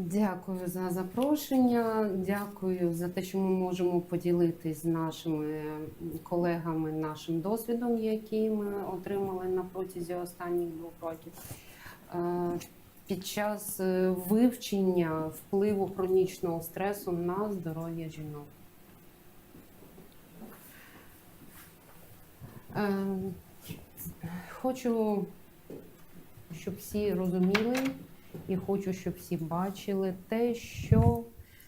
Дякую за запрошення. Дякую за те, що ми можемо поділитись з нашими колегами нашим досвідом, який ми отримали на протязі останніх двох років. Е, Під час е, вивчення впливу хронічного стресу на здоров'я жінок. Е, Хочу, щоб всі розуміли, і хочу, щоб всі бачили те, що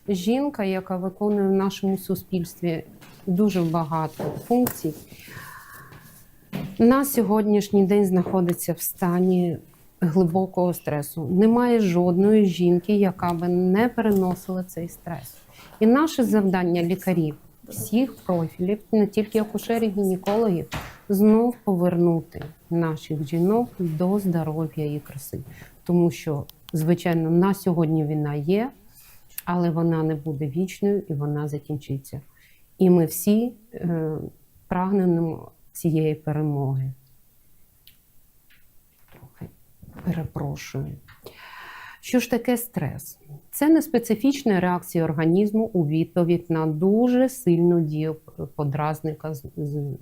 жінка, яка виконує в нашому суспільстві дуже багато функцій, на сьогоднішній день знаходиться в стані глибокого стресу. Немає жодної жінки, яка би не переносила цей стрес. І наше завдання лікарів всіх профілів, не тільки акушерів, гінекологів, знов повернути наших жінок до здоров'я і краси. Тому що, звичайно, на сьогодні війна є, але вона не буде вічною і вона закінчиться. І ми всі е, прагнемо цієї перемоги. Перепрошую. Що ж таке стрес? Це неспецифічна реакція організму у відповідь на дуже сильну дію подразника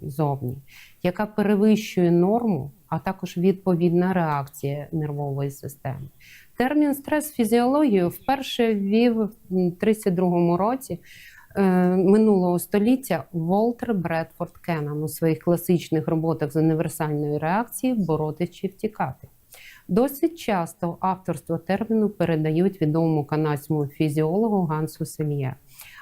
ззовні, яка перевищує норму, а також відповідна реакція нервової системи. Термін стрес фізіологію вперше ввів в 1932 році е, минулого століття Волтер Бредфорд Кеннан у своїх класичних роботах з універсальної реакції боротись чи втікати. Досить часто авторство терміну передають відомому канадському фізіологу Гансу Сельє.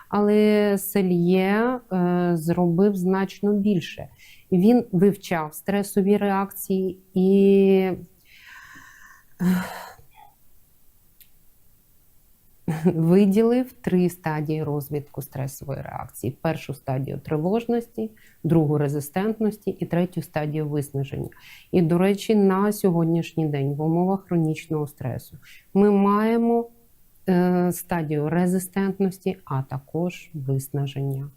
Але Сельє е, зробив значно більше. Він вивчав стресові реакції і виділив три стадії розвитку стресової реакції: першу стадію тривожності, другу резистентності і третю стадію виснаження. І, до речі, на сьогоднішній день в умовах хронічного стресу ми маємо е, стадію резистентності, а також виснаження.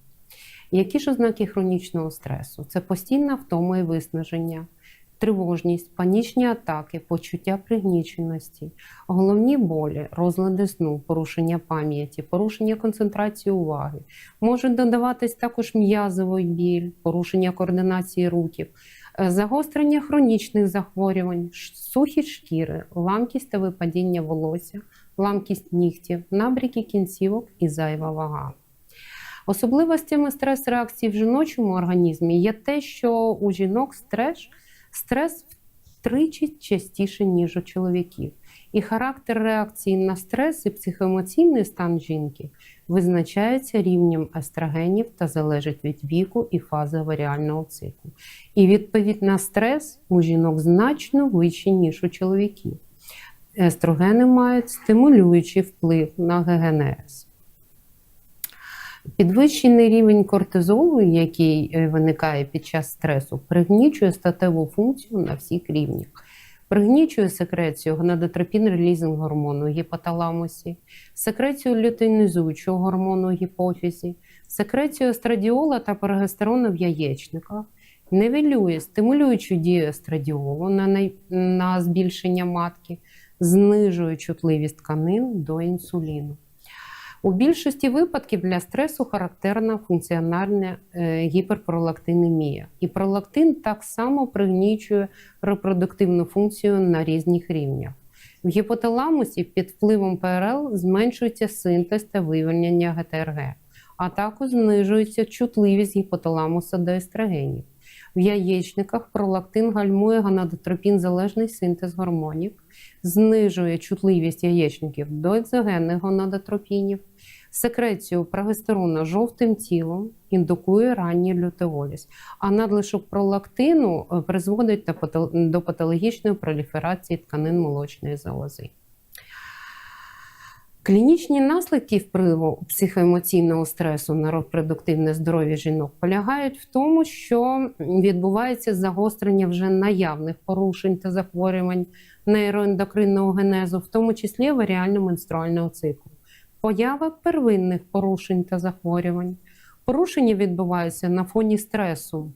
Які ж ознаки хронічного стресу? Це постійна втома і виснаження, тривожність, панічні атаки, почуття пригніченості, головні болі, розлади сну, порушення пам'яті, порушення концентрації уваги. Можуть додаватись також м'язовий біль, порушення координації рухів, е, загострення хронічних захворювань, сухість шкіри, ламкість та випадіння волосся, ламкість нігтів, набріки кінцівок і зайва вага. Особливостями стрес-реакції в жіночому організмі є те, що у жінок стрес, стрес втричі частіше, ніж у чоловіків. І характер реакції на стрес і психоемоційний стан жінки визначається рівнем естрогенів та залежить від віку і фази аваріального циклу. І відповідь на стрес у жінок значно вищий, ніж у чоловіків. Естрогени мають стимулюючий вплив на ГГНС. Підвищений рівень кортизолу, який е, виникає під час стресу, пригнічує статеву функцію на всіх рівнях. Пригнічує секрецію гонадотропін релізинг гормону гіпоталамусі, секрецію лютинізуючого гормону гіпофізі, секрецію естрадіола та прогестерону в яєчниках, нивелює стимулюючу дію естрадіолу на, най- на збільшення матки, знижує чутливість тканин до інсуліну. У більшості випадків для стресу характерна функціональна е, гіперпролактинемія. І пролактин так само пригнічує репродуктивну функцію на різних рівнях. В гіпоталамусі під впливом ПРЛ зменшується синтез та вивільнення ГТРГ, а також знижується чутливість гіпоталамуса до естрогенів. В яєчниках пролактин гальмує гонадотропін залежний синтез гормонів, знижує чутливість яєчників до екзогенних гонадотропінів, секрецію прогестерону жовтим тілом, індукує ранній лютеоліз, а надлишок пролактину е, призводить до патологічної проліферації тканин молочної залози. Клінічні наслідки впливу психоемоційного стресу на репродуктивне здоров'я жінок полягають в тому, що відбувається загострення вже наявних порушень та захворювань нейроендокринного генезу, в тому числі варіально-менструального циклу, поява первинних порушень та захворювань. Порушення відбуваються на фоні стресу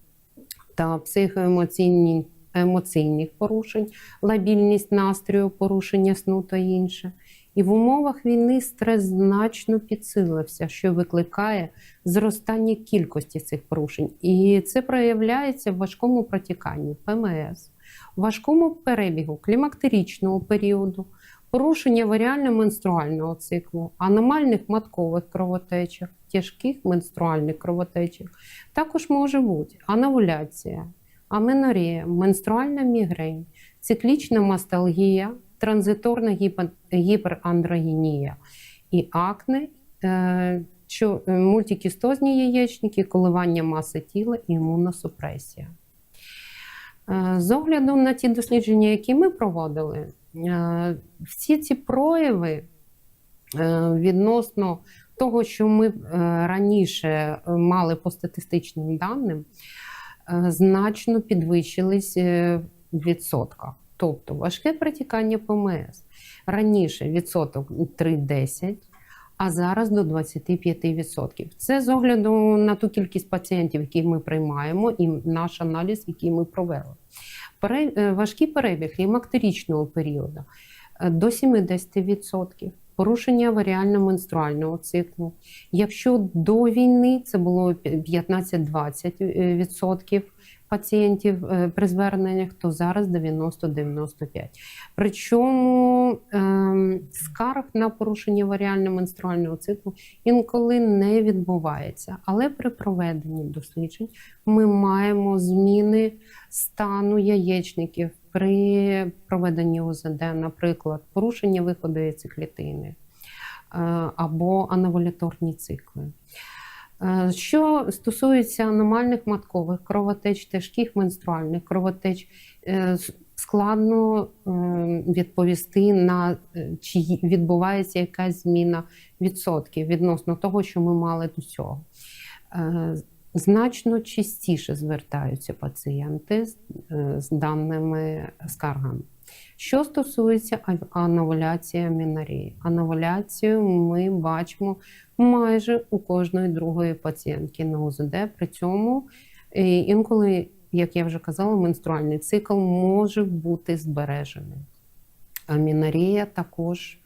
та психоемоційні емоційних порушень, лабільність настрою, порушення сну та інше. І в умовах війни стрес значно підсилився, що викликає зростання кількості цих порушень. І це проявляється в важкому протіканні ПМС, важкому перебігу клімактерічного періоду, порушення варіально-менструального циклу, аномальних маткових кровотечах, тяжких менструальних кровотечах. Також може бути анавуляція, аменорія, менструальна мігрень, циклічна масталгія, транзиторна гіпо- гіперандрогенія і акне, е, що- е, мультикістозні яєчники, коливання маси тіла і імуносупресія. Е, З огляду на ті дослідження, які ми проводили, всі ці прояви відносно того, що ми раніше мали по статистичним даним, значно підвищились в відсотках. Тобто важке протікання ПМС раніше відсоток 3,10, а зараз до 25%. Це з огляду на ту кількість пацієнтів, які ми приймаємо, і наш аналіз, який ми провели. Е, Важкий перебіг лімактерічного періоду е, до 70%. Порушення варіально-менструального циклу. Якщо до війни це було 15-20% пацієнтів е, при зверненнях, то зараз 90-95%. Причому ем, скарг на порушення варіально-менструального циклу інколи не відбувається. Але при проведенні досліджень ми маємо зміни стану яєчників при проведенні ОЗД, наприклад, порушення виходу яйцеклітини е, або анавуляторні цикли. Е, Що стосується аномальних маткових кровотеч, тяжких менструальних кровотеч, е, складно відповісти на чи відбувається якась зміна відсотків відносно того, що ми мали до цього. Значно частіше звертаються пацієнти з, е, даними скаргами. Що стосується ав- анавуляції амінарії, анавуляцію ми бачимо майже у кожної другої пацієнтки на УЗД. При цьому е, інколи, як я вже казала, менструальний цикл може бути збережений. Амінарія також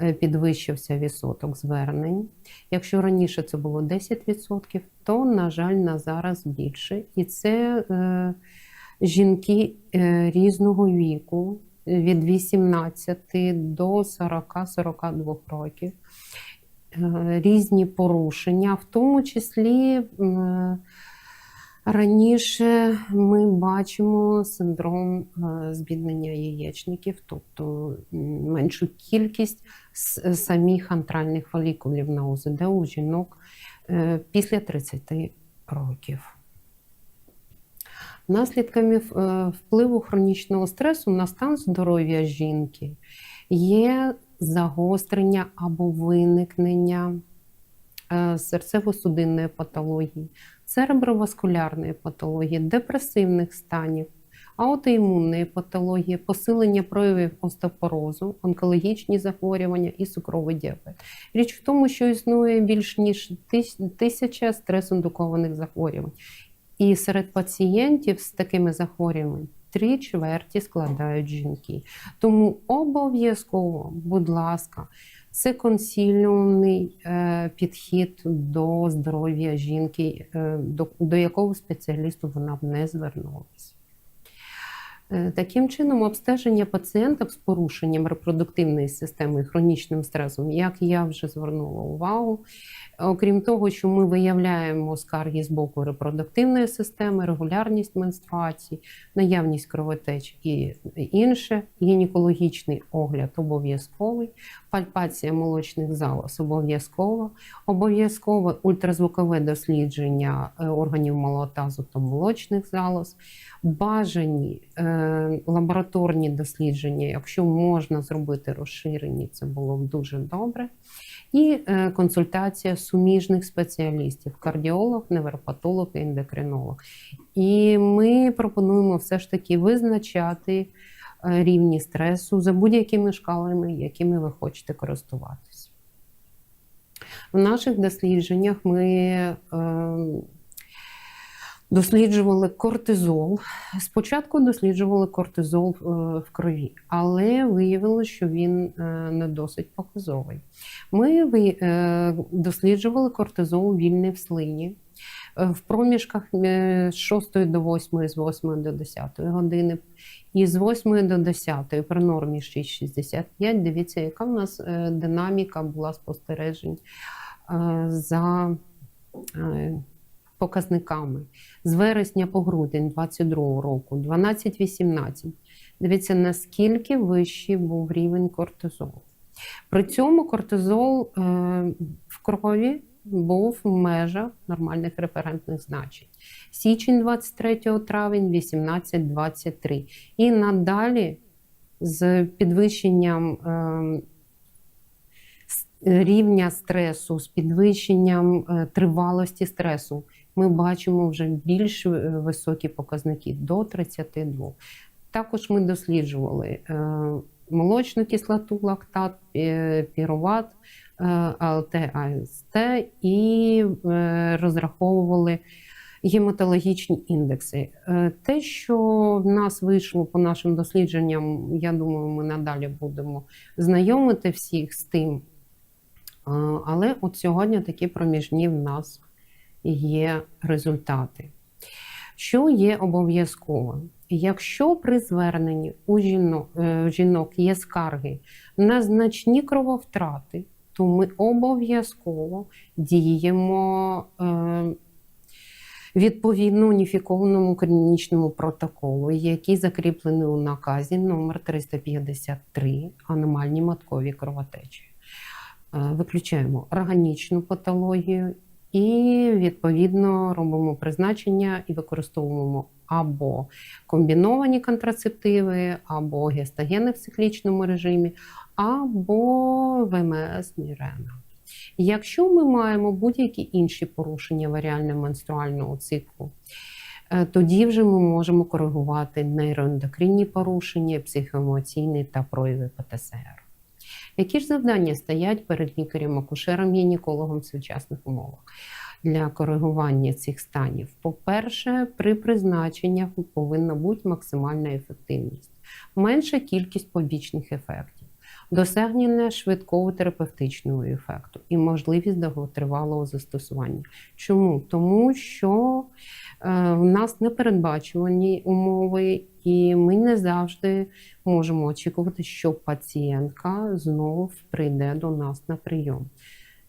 е, підвищився відсоток звернень. Якщо раніше це було 10%, то, на жаль, на зараз більше. І це е, жінки е, різного віку від 18 до 40-42 років. Е, Різні порушення, в тому числі раніше ми бачимо синдром е, збіднення яєчників, тобто меншу кількість самих антральних фолікулів на УЗД у жінок е, після 30 років. Наслідками е, впливу хронічного стресу на стан здоров'я жінки є загострення або виникнення е, серцево-судинної патології, цереброваскулярної патології, депресивних станів, аутоімунної патології, посилення проявів остеопорозу, онкологічні захворювання і цукровий діабет. Річ в тому, що існує більш ніж тисяча стрес-індукованих захворювань. І серед пацієнтів з такими захворюваннями три чверті складають жінки. Тому обов'язково, будь ласка, це консіліумний е, підхід до здоров'я жінки, е, до, до якого спеціалісту вона б не звернулася. Е, Таким чином, обстеження пацієнток з порушенням репродуктивної системи хронічним стресом, як я вже звернула увагу, окрім того, що ми виявляємо скарги з боку репродуктивної системи, регулярність менструацій, наявність кровотеч і інше, гінекологічний огляд обов'язковий, пальпація молочних залоз обов'язково, обов'язкове ультразвукове дослідження е, органів малотазу та молочних залоз, бажані е, лабораторні дослідження, якщо можна зробити розширені, це було б дуже добре. І е, консультація суміжних спеціалістів: кардіолог, невропатолог і ендокринолог. І ми пропонуємо все ж таки визначати е, рівні стресу за будь-якими шкалами, якими ви хочете користуватись. В наших дослідженнях ми е, Досліджували кортизол. Спочатку досліджували кортизол е, в крові, але виявилося, що він е, не досить показовий. Ми е, досліджували кортизол вільний в слині в проміжках з 6 до 8, з 8 до 10 години. І з 8 до 10 при нормі 6,65. Дивіться, яка в нас динаміка була спостережень за показниками. З вересня по грудень 22 року 12-18. Дивіться, наскільки вищий був рівень кортизолу. При цьому кортизол е, в крові був в межах нормальних референтних значень. Січень 23 травень 18-23. І надалі з підвищенням е, рівня стресу, з підвищенням е, тривалості стресу, ми бачимо вже більш е, високі показники до 32. Також ми досліджували е, молочну кислоту, лактат, піруват, е, АЛТ, АСТ і розраховували гематологічні індекси. Те, що в нас вийшло по нашим дослідженням, я думаю, ми надалі будемо знайомити всіх з тим. Але от сьогодні такі проміжні в нас є результати. Що є обов'язково? Якщо при зверненні у жінок, е, жінок є скарги на значні крововтрати, то ми обов'язково діємо е, відповідно уніфікованому клінічному протоколу, який закріплений у наказі номер 353 аномальні маткові кровотечі. Е, Виключаємо органічну патологію і відповідно робимо призначення і використовуємо або комбіновані контрацептиви, або гестогени в циклічному режимі, або ВМС Мірена. Якщо ми маємо будь-які інші порушення варіально-менструального циклу, е, тоді вже ми можемо коригувати нейроендокринні порушення, психоемоційні та прояви ПТСР. Які ж завдання стоять перед лікарем, акушером, гінекологом в сучасних умовах для коригування цих станів? По-перше, при призначеннях повинна бути максимальна ефективність, менша кількість побічних ефектів, досягнення швидкого терапевтичного ефекту і можливість довготривалого застосування. Чому? Тому що е, в нас непередбачувані умови, і ми не завжди можемо очікувати, що пацієнтка знов прийде до нас на прийом,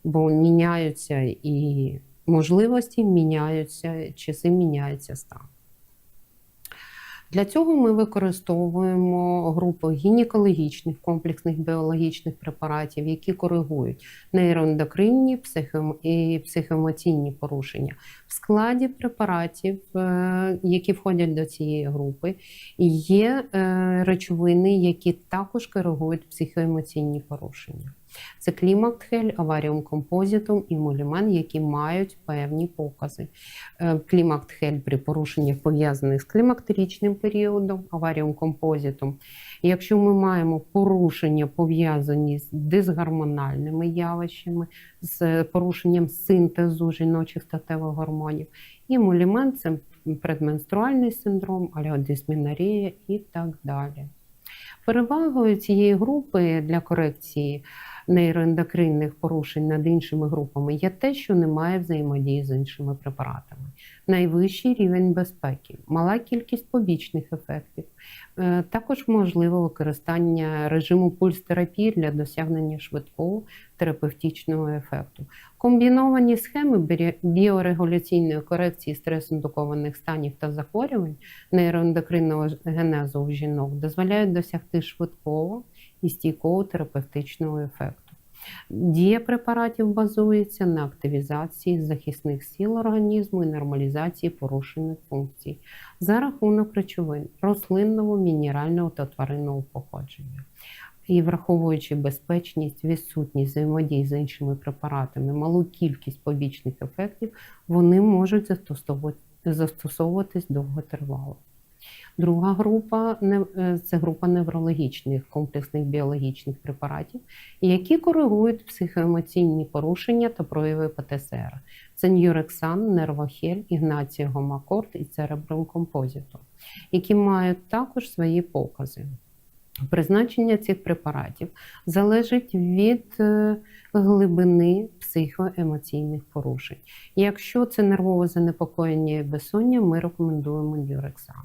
бо міняються і можливості, міняються, часи міняється стан. Для цього ми використовуємо групу гінекологічних комплексних біологічних препаратів, які коригують нейроендокринні психоем- і психоемоційні порушення. В складі препаратів, е, які входять до цієї групи, є е, речовини, які також коригують психоемоційні порушення. Це клімактхель, аваріум композитум і молімен, які мають певні покази. Е, Клімактхель при порушеннях пов'язаних з клімактеричним періодом, аваріум композитум. Якщо ми маємо порушення пов'язані з дисгормональними явищами, з порушенням синтезу жіночих статевих гормонів, і молімен це предменструальний синдром, алеодисмінарія і так далі. Перевагою цієї групи для корекції нейроендокринних порушень над іншими групами є те, що немає взаємодії з іншими препаратами. Найвищий рівень безпеки, мала кількість побічних ефектів. Е, Також можливе використання режиму пульс-терапії для досягнення швидкого терапевтичного ефекту. Комбіновані схеми біорегуляційної корекції стрес-індукованих станів та захворювань нейроендокринного генезу у жінок дозволяють досягти швидкого і стійкого терапевтичного ефекту. Дія препаратів базується на активізації захисних сил організму і нормалізації порушених функцій за рахунок речовин рослинного, мінерального та тваринного походження. І враховуючи безпечність, відсутність взаємодії з іншими препаратами, малу кількість побічних ефектів, вони можуть застосовувати- застосовуватись довготривало. Друга група е, це група неврологічних комплексних біологічних препаратів, які коригують психоемоційні порушення та прояви ПТСР. Це Ньюрексан, Нервохель, Ігнація Гомакорт і Церебрум Композіту, які мають також свої покази. Призначення цих препаратів залежить від е, глибини психоемоційних порушень. Якщо це нервове занепокоєння і безсоння, ми рекомендуємо Дюрексан.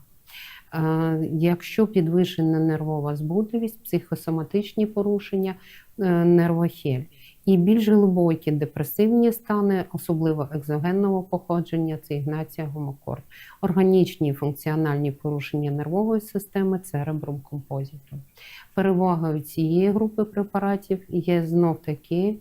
Якщо підвищена нервова збудливість, психосоматичні порушення, е, нервохель і більш глибокі депресивні стани, особливо екзогенного походження, це ігнація гомокорд, органічні функціональні порушення нервової системи церебрум композіту. Перевагою цієї групи препаратів є знов таки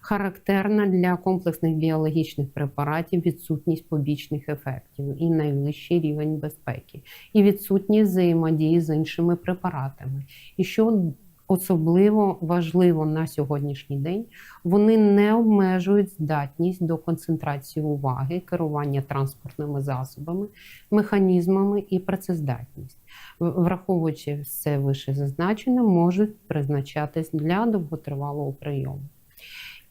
характерна для комплексних біологічних препаратів відсутність побічних ефектів і найвищий рівень безпеки, і відсутність взаємодії з іншими препаратами. І що особливо важливо на сьогоднішній день, вони не обмежують здатність до концентрації уваги, керування транспортними засобами, механізмами і працездатність. Враховуючи все вище зазначене, можуть призначатись для довготривалого прийому.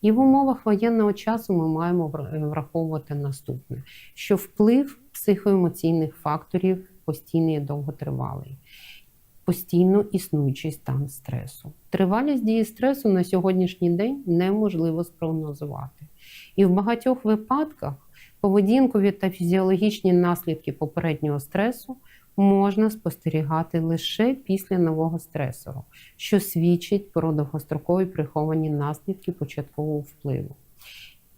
І в умовах воєнного часу ми маємо враховувати наступне: що вплив психоемоційних факторів постійний і довготривалий, постійно існуючий стан стресу. Тривалість дії стресу на сьогоднішній день неможливо спрогнозувати. І в багатьох випадках поведінкові та фізіологічні наслідки попереднього стресу можна спостерігати лише після нового стресору, що свідчить про довгострокові приховані наслідки початкового впливу.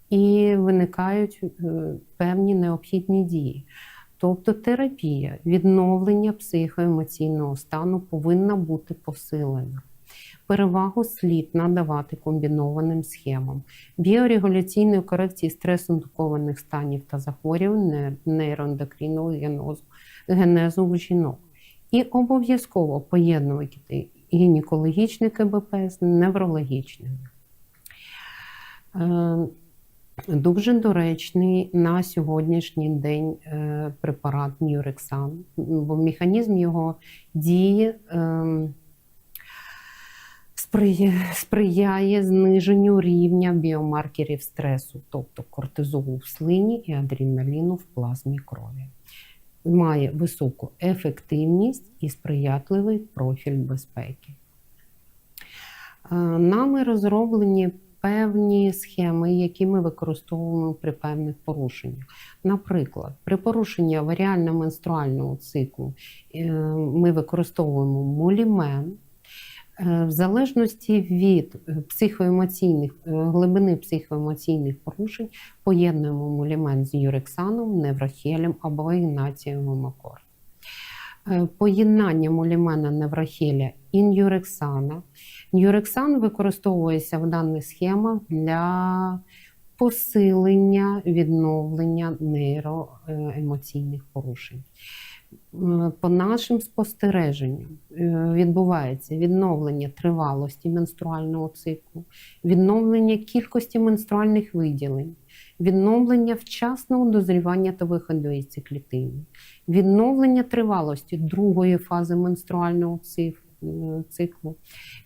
І виникають е, певні необхідні дії. Тобто терапія, відновлення психоемоційного стану повинна бути посилена. Перевагу слід надавати комбінованим схемам біорегуляційної корекції стрес-індукованих станів та захворювань не- нейроендокринного генозу, генезу у жінок. І обов'язково поєднувати гінекологічне КБП з неврологічним. Е, Дуже доречний на сьогоднішній день е, препарат Нюрексан, бо механізм його дії ем, сприяє зниженню рівня біомаркерів стресу, тобто кортизолу в слині і адреналіну в плазмі крові. Має високу ефективність і сприятливий профіль безпеки. Е, Нами розроблені певні схеми, які ми використовуємо при певних порушеннях. Наприклад, при порушенні аваріально-менструального циклу е, ми використовуємо молімен. Е, В залежності від е, психоемоційних е, глибини психоемоційних порушень поєднуємо молімен з юрексаном, неврохелем або ігнацієм гомокор. Е, Поєднання молімена неврохеля і нюрексана. Нюрексан використовується в даних схемах для посилення відновлення нейроемоційних порушень. По нашим спостереженням е, відбувається відновлення тривалості менструального циклу, відновлення кількості менструальних виділень, відновлення вчасного дозрівання та виходу із циклітину, відновлення тривалості другої фази менструального е, циклу,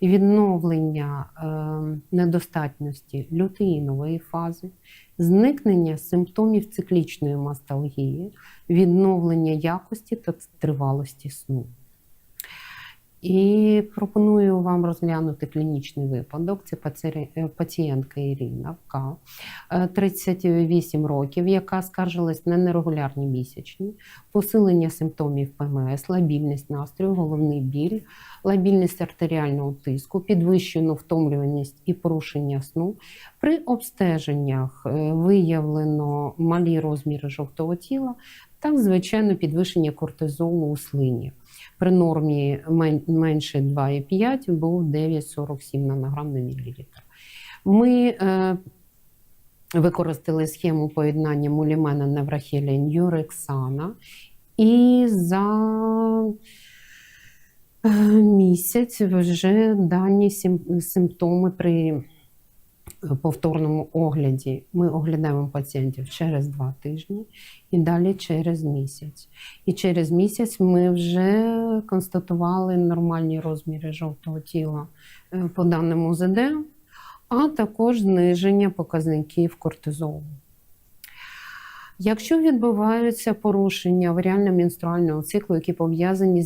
відновлення е, недостатності лютеїнової фази, зникнення симптомів циклічної масталгії, відновлення якості та тривалості сну. І пропоную вам розглянути клінічний випадок. Це е, пацієнтка Ірина К. е, 38 років, яка скаржилась на нерегулярні місячні, посилення симптомів ПМС, лабільність настрою, головний біль, лабільність артеріального тиску, підвищену втомлюваність і порушення сну. При обстеженнях е, виявлено малі розміри жовтого тіла та, звичайно, підвищення кортизолу у слині. При нормі менше 2,5 був 9,47 нанограм на мілілітр. Ми е, використали схему поєднання мулімена, неврахеля і нюрексана. І за е, місяць вже дані сим- симптоми при повторному огляді ми оглядаємо пацієнтів через два тижні і далі через місяць. І через місяць ми вже констатували нормальні розміри жовтого тіла е, по даному ЗД, а також зниження показників кортизолу. Якщо відбуваються порушення варіально-менструального циклу, які пов'язані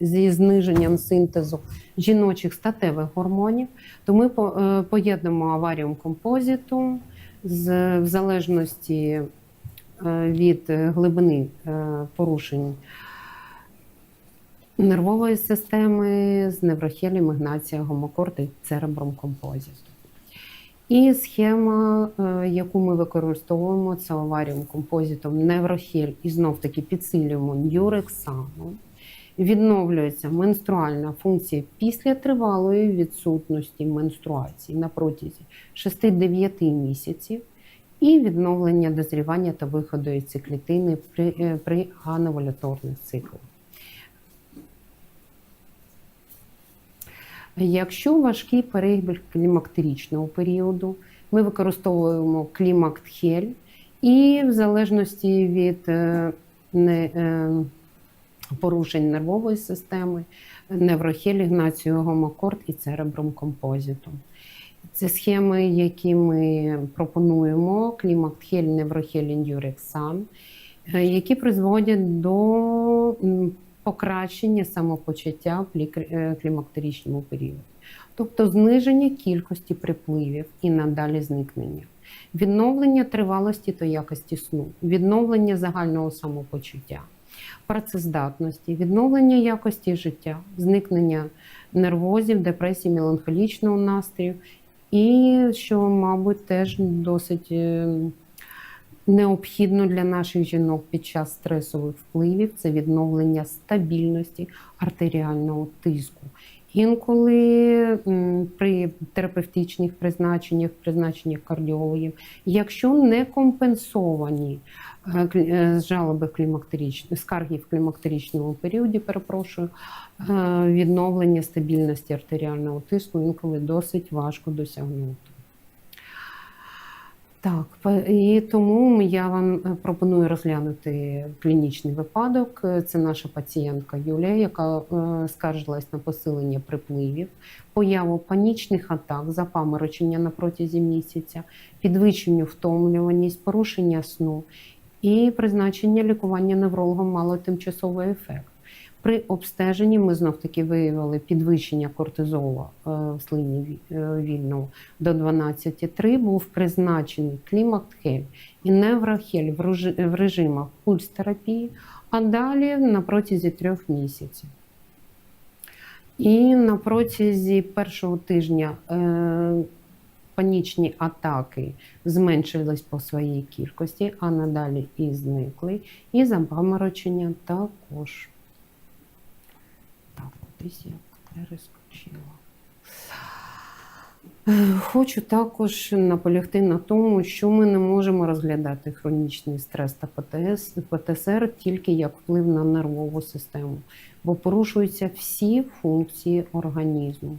зі зниженням, синтезу жіночих статевих гормонів, то ми е, поєднуємо аваріум композиту з, в залежності е, від глибини е, порушень нервової системи з неврохелієм, ігнація, гомокорти церебром композиту. І схема, е, яку ми використовуємо, це аваріум композитом неврохель і знов таки підсилюємо нюрексаном. Відновлюється менструальна функція після тривалої відсутності менструації на протязі 6-9 місяців і відновлення дозрівання та виходу яйцеклітини при, е, при ановуляторних циклах. Якщо важкий перебіг клімактеричного періоду, ми використовуємо клімактхель, і в залежності від е, е, порушень нервової системи, неврохель, ігнацію гомокорд і церебром композиту. Це схеми, які ми пропонуємо: клімактхель, неврохель, індюрексан, е, які призводять до покращення самопочуття в е, періоді, тобто зниження кількості припливів і надалі зникнення, відновлення тривалості та якості сну, відновлення загального самопочуття, працездатності, відновлення якості життя, зникнення нервозів, депресії, меланхолічного настрою, і що, мабуть, теж досить. Необхідно для наших жінок під час стресових впливів це відновлення стабільності артеріального тиску. Інколи при терапевтичних призначеннях, призначеннях кардіологів, якщо не компенсовані е, е, жалоби клімактеричні, скарги в клімактеричному періоді, перепрошую, е, відновлення стабільності артеріального тиску інколи досить важко досягнути. Так, і тому я вам е, пропоную розглянути клінічний випадок. Е, Це наша пацієнтка Юлія, яка е, скаржилась на посилення припливів, появу панічних атак, запаморочення на протязі місяця, підвищенню втомлюваність, порушення сну і призначення лікування неврологом мало тимчасовий ефект. При обстеженні ми знов таки виявили підвищення кортизолу е, в слині е, вільного до 12,3 був призначений клімактхель і неврахель в в режимах пульс-терапії, а далі на протязі трьох місяців. І на протязі першого тижня е, панічні атаки зменшились по своїй кількості, а надалі і зникли. І запаморочення також. Десь я перескочила. Хочу також наполягти на тому, що ми не можемо розглядати хронічний стрес та ПТС, ПТСР тільки як вплив на нервову систему, бо порушуються всі функції організму.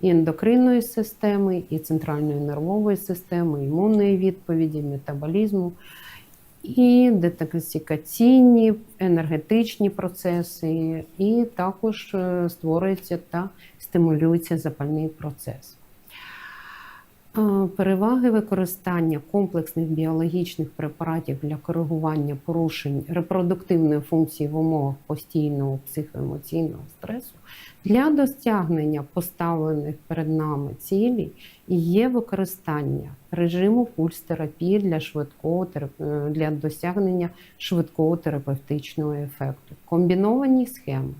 І ендокринної системи, і центральної нервової системи, імунної відповіді, метаболізму, і детоксикаційні, енергетичні процеси, і також е, створюється та стимулюється запальний процес. Переваги використання комплексних біологічних препаратів для коригування порушень репродуктивної функції в умовах постійного психоемоційного стресу для досягнення поставлених перед нами цілей є використання режиму пульс-терапії для швидкого е, для досягнення швидкого терапевтичного ефекту, комбіновані схеми,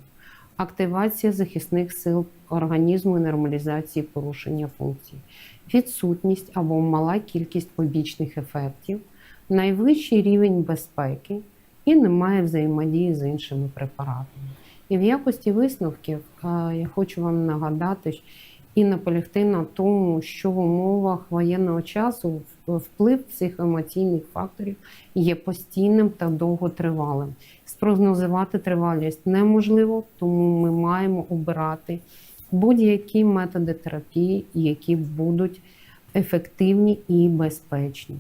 активація захисних сил організму і нормалізації порушення функцій, відсутність або мала кількість побічних ефектів, найвищий рівень безпеки і немає взаємодії з іншими препаратами. І в якості висновків е, я хочу вам нагадати і наполягти на тому, що в умовах воєнного часу вплив психоемоційних факторів є постійним та довготривалим. Спрогнозувати тривалість неможливо, тому ми маємо обирати будь-які методи терапії, які будуть ефективні і безпечні.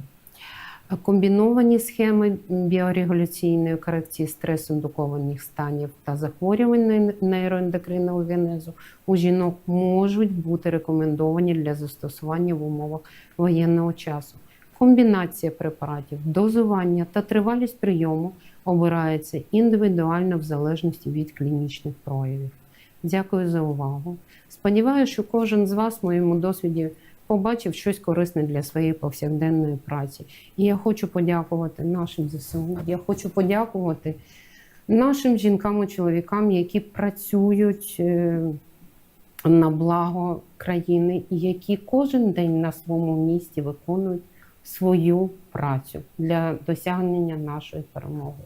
Комбіновані схеми біорегуляційної корекції стрес-індукованих станів та захворювань ней- нейроендокринного генезу у жінок можуть бути рекомендовані для застосування в умовах воєнного часу. Комбінація препаратів, дозування та тривалість прийому обирається індивідуально в залежності від клінічних проявів. Дякую за увагу. Сподіваюся, що кожен з вас в моєму досвіді побачив щось корисне для своєї повсякденної праці. І я хочу подякувати нашим ЗСУ. Я хочу подякувати нашим жінкам і чоловікам, які працюють е, на благо країни, і які кожен день на своєму місці виконують свою працю для досягнення нашої перемоги.